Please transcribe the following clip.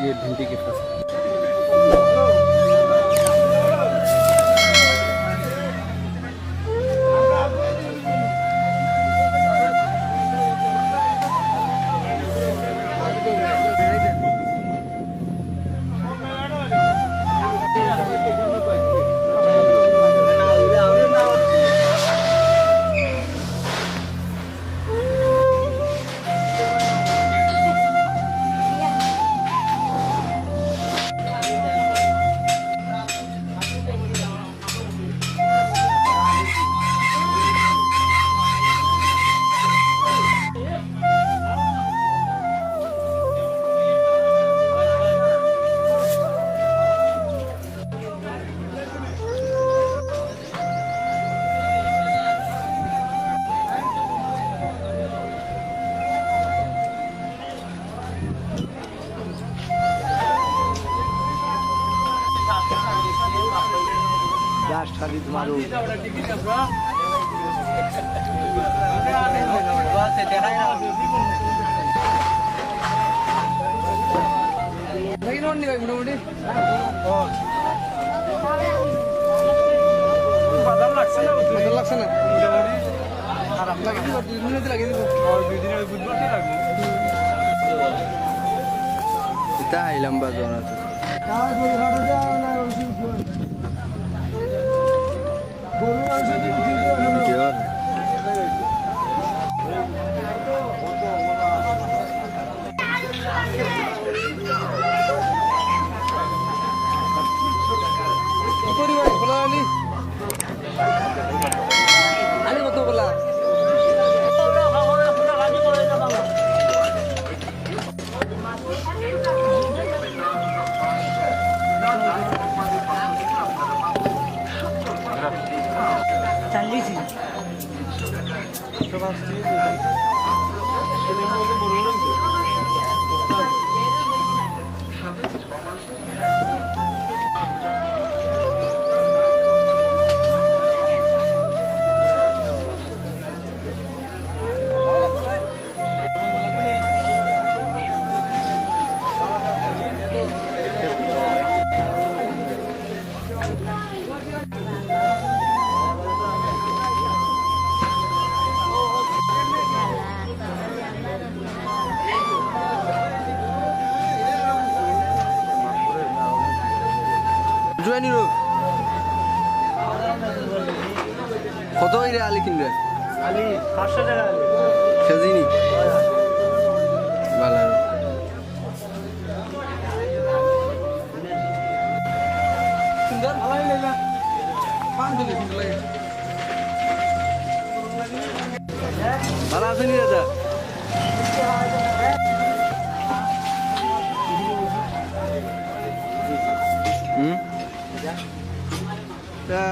ये भिंडी के फसल দাস খালি তোমার মোটামুটি বাদাম লাগছে না বাদাম লাগছে না খারাপ লাগে দুই দিনের লাগিয়ে দিব দুই দিনের বুধবারটাই লাগবে তাইলাম বাজার আছে 我们要。Çok hasta değil mi? Benim oldu burnuna gidiyor. কিনবে খেজিনি ভালো। ভালো আছেন দাদা? হুম? তা